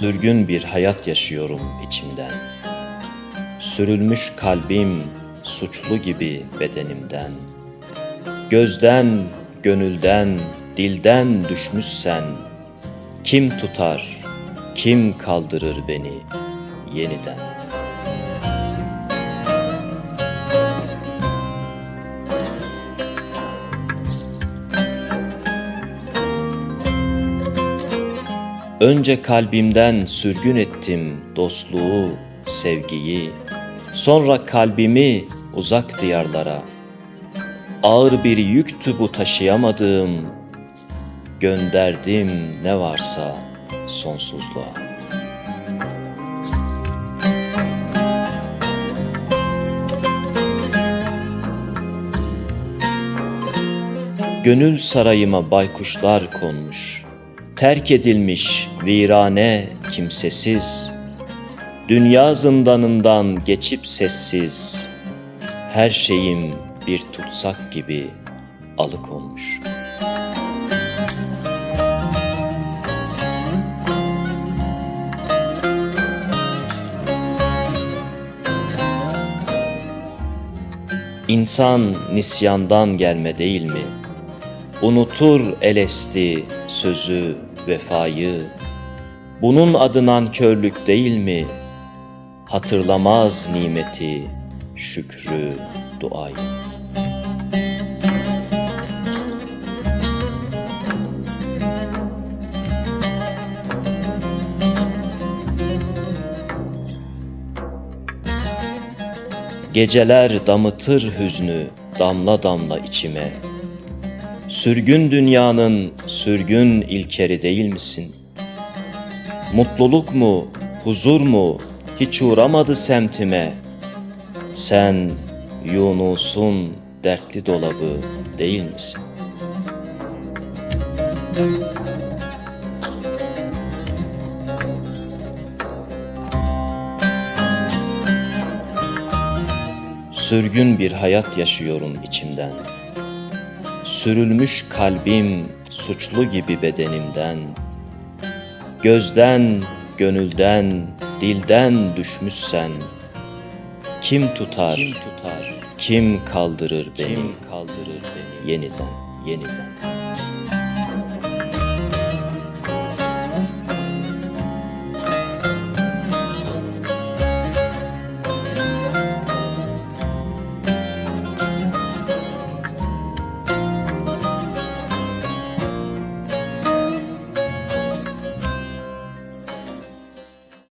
Sürgün bir hayat yaşıyorum içimden. Sürülmüş kalbim suçlu gibi bedenimden. Gözden, gönülden, dilden düşmüşsen kim tutar, kim kaldırır beni yeniden? Önce kalbimden sürgün ettim dostluğu, sevgiyi. Sonra kalbimi uzak diyarlara. Ağır bir yüktü bu taşıyamadığım. Gönderdim ne varsa sonsuzluğa. Gönül sarayıma baykuşlar konmuş. Terk edilmiş virane kimsesiz. Dünya zindanından geçip sessiz. Her şeyim bir tutsak gibi alıkonmuş. İnsan nisyandan gelme değil mi? Unutur elesti sözü, vefayı. Bunun adı nankörlük değil mi? Hatırlamaz nimeti, şükrü, duayı. Geceler damıtır hüznü damla damla içime. Sürgün dünyanın sürgün ilkeri değil misin? Mutluluk mu, huzur mu hiç uğramadı semtime. Sen Yunus'un dertli dolabı değil misin? Sürgün bir hayat yaşıyorum içimden. Sürülmüş kalbim suçlu gibi bedenimden. Gözden, gönülden, dilden düşmüşsen kim tutar, kim tutar, kim kaldırır beni, kim kaldırır beni yeniden, yeniden.